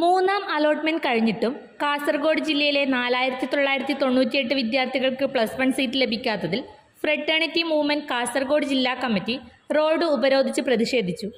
മൂന്നാം അലോട്ട്മെന്റ് കഴിഞ്ഞിട്ടും കാസർഗോഡ് ജില്ലയിലെ നാലായിരത്തി തൊള്ളായിരത്തി തൊണ്ണൂറ്റിയെട്ട് വിദ്യാർത്ഥികൾക്ക് പ്ലസ് വൺ സീറ്റ് ലഭിക്കാത്തതിൽ ഫ്രട്ടേണിറ്റി മൂവ്മെന്റ് കാസർഗോഡ് ജില്ലാ കമ്മിറ്റി റോഡ് ഉപരോധിച്ച് പ്രതിഷേധിച്ചു.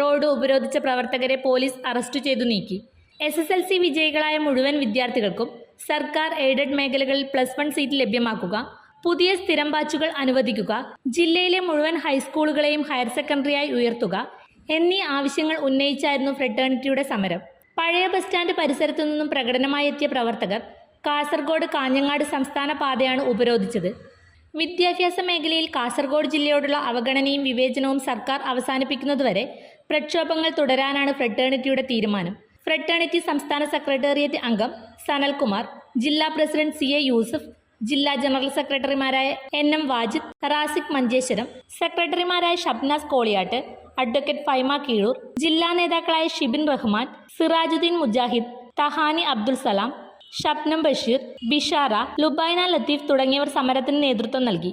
റോഡ് ഉപരോധിച്ച പ്രവർത്തകരെ പോലീസ് അറസ്റ്റ് ചെയ്തു നീക്കി. എസ് എസ് എൽ സി വിജയികളായ മുഴുവൻ വിദ്യാർത്ഥികൾക്കും സർക്കാർ എയ്ഡഡ് മേഖലകളിൽ പ്ലസ് വൺ സീറ്റ് ലഭ്യമാക്കുക പുതിയ സ്ഥിരം ബാച്ചുകൾ അനുവദിക്കുക ജില്ലയിലെ മുഴുവൻ ഹൈസ്കൂളുകളെയും ഹയർ സെക്കൻഡറിയായി ഉയർത്തുക എന്നീ ആവശ്യങ്ങൾ ഉന്നയിച്ചായിരുന്നു ഫ്രട്ടേണിറ്റിയുടെ സമരം. പഴയ ബസ് സ്റ്റാൻഡ് പരിസരത്തു നിന്നും പ്രകടനമായി എത്തിയ പ്രവർത്തകർ കാസർഗോഡ് കാഞ്ഞങ്ങാട് സംസ്ഥാന പാതയാണ് ഉപരോധിച്ചത്. വിദ്യാഭ്യാസ മേഖലയിൽ കാസർഗോഡ് ജില്ലയോടുള്ള അവഗണനയും വിവേചനവും സർക്കാർ അവസാനിപ്പിക്കുന്നതുവരെ പ്രക്ഷോഭങ്ങൾ തുടരാനാണ് ഫ്രട്ടേണിറ്റിയുടെ തീരുമാനം. ഫ്രട്ടേണിറ്റി സംസ്ഥാന സെക്രട്ടേറിയറ്റ് അംഗം സനൽകുമാർ ജില്ലാ പ്രസിഡന്റ് സി എ യൂസഫ് ജില്ലാ ജനറൽ സെക്രട്ടറിമാരായ എൻ എം വാജിദ് റാസിഖ് മഞ്ചേശ്വരം സെക്രട്ടറിമാരായ ഷബ്നാസ് കോളിയാട്ട് അഡ്വക്കേറ്റ് ഫൈമ കീഴൂർ ജില്ലാ നേതാക്കളായ ഷിബിൻ റഹ്മാൻ സിറാജുദ്ദീൻ മുജാഹിദ് തഹാനി അബ്ദുൽ സലാം ഷബ്നം ബഷീർ ബിഷാറ ലുബൈന ലത്തീഫ് തുടങ്ങിയവർ സമരത്തിന് നേതൃത്വം നൽകി